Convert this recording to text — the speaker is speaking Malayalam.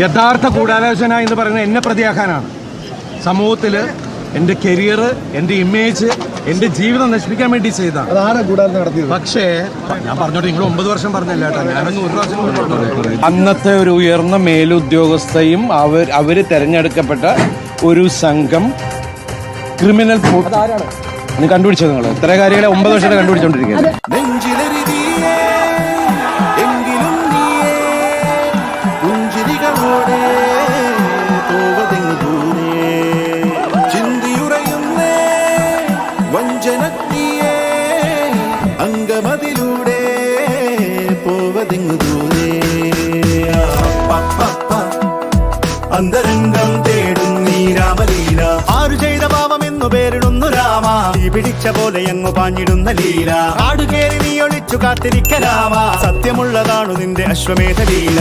യഥാർത്ഥ ഗൂഢാലോചന എന്ന് പറയുന്നത് എന്നെ പ്രതിയാക്കാനാണ്. സമൂഹത്തിൽ എന്റെ കരിയർ എന്റെ ഇമേജ് എന്റെ ജീവിതം നശിപ്പിക്കാൻ വേണ്ടി ചെയ്താണ് പക്ഷേ ഞാൻ പറഞ്ഞോട്ടെ നിങ്ങൾ ഒമ്പത് വർഷം പറഞ്ഞല്ല കേട്ടോ. ഞാനൊന്ന് ഒരു പ്രാവശ്യം കൂടി അന്നത്തെ ഒരു ഉയർന്ന മേലുദ്യോഗസ്ഥയും അവർ അവർ തെരഞ്ഞെടുക്കപ്പെട്ട ഒരു സംഘം ക്രിമിനൽ കണ്ടുപിടിച്ചത് നിങ്ങൾ ഇത്ര കാര്യങ്ങളെ ഒമ്പത് വർഷത്തെ കണ്ടുപിടിച്ചോണ്ടിരിക്കുന്നത് വഞ്ചനത്തിയേ അങ്കമതിലൂടെ പോവതിങ്ങു ദൂരെ അന്തരംഗം തേടും നീ രാമലീല. ആരു ചെയ്ത പാപം എന്നു പേരിടുന്നു രാമ. തീ പിടിച്ച പോലെ അങ്ങ് പാഞ്ഞിടുന്ന ലീല. ആടുകേറി നീ ഒളിച്ചു കാത്തിരിക്കലാമ സത്യമുള്ളതാണു നിന്റെ അശ്വമേധ ലീല